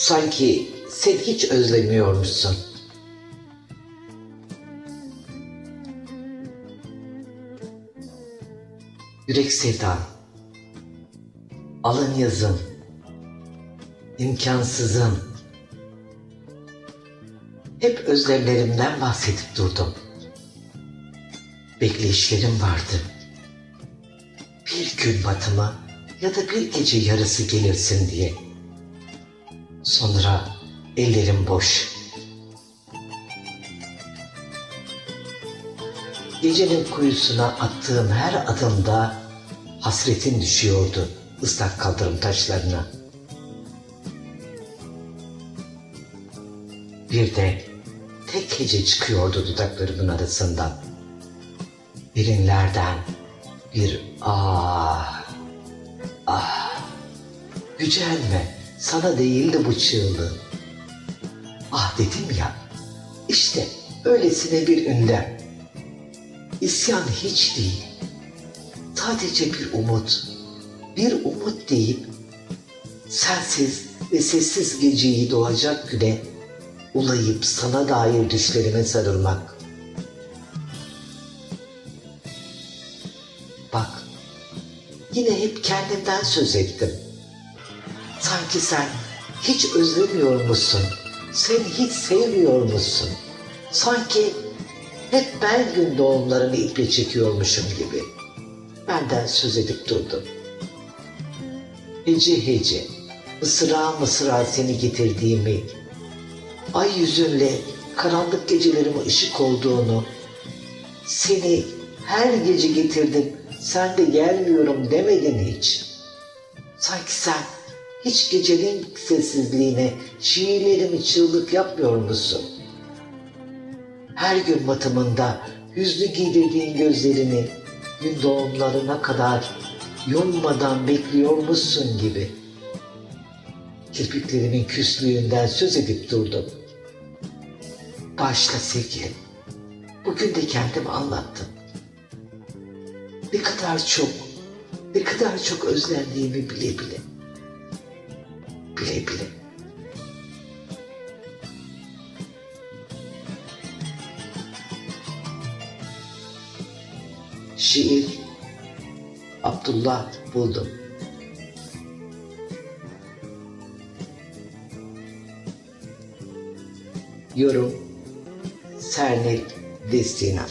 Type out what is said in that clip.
Sanki sen hiç özlemiyormuşsun. Yürek sevdan, alın yazın, imkansızım. Hep özlemlerimden bahsedip durdum. Bekleyişlerim vardı. Bir gün batımı ya da bir gece yarısı gelirsin diye. Sonra ellerim boş. Gecenin kuyusuna attığım her adımda hasretin düşüyordu ıslak kaldırım taşlarına. Bir de tek hece çıkıyordu dudaklarımın arasından. Derinlerden bir ah, ah. Gücenme, sana değildi bu çığlığın. Ah dedim ya, işte öylesine bir ünlem. İsyan hiç değil. Sadece bir umut. Bir umut deyip sensiz ve sessiz geceyi doğacak güne ulayıp sana dair düşlerime sarılmak. Bak, yine hep kendimden söz ettim. Sanki sen hiç özlemiyor musun? Sen hiç sevmiyor musun? Sanki hep ben gün doğumlarını iple çekiyormuşum gibi. Benden söz edip durdum. Hece hece, mısra mısra seni getirdiğimi, ay yüzünle karanlık gecelerime ışık olduğunu, seni her gece getirdim, sen de gelmiyorum demedin hiç. Sanki sen hiç gecenin sessizliğine şiirlerimi çığlık yapmıyor musun? Her gün batımında hüznü giydirdiğin gözlerini gün doğumlarına kadar yummadan bekliyormuşsun gibi. Kirpiklerimin küslüğünden söz edip durdum. Başla sevgilim. Bugün de kendimi anlattım. Ne kadar çok, ne kadar çok özlendiğimi bile bile. Bile bile. Şiir Abdullah buldum. Yorum Sernil Destina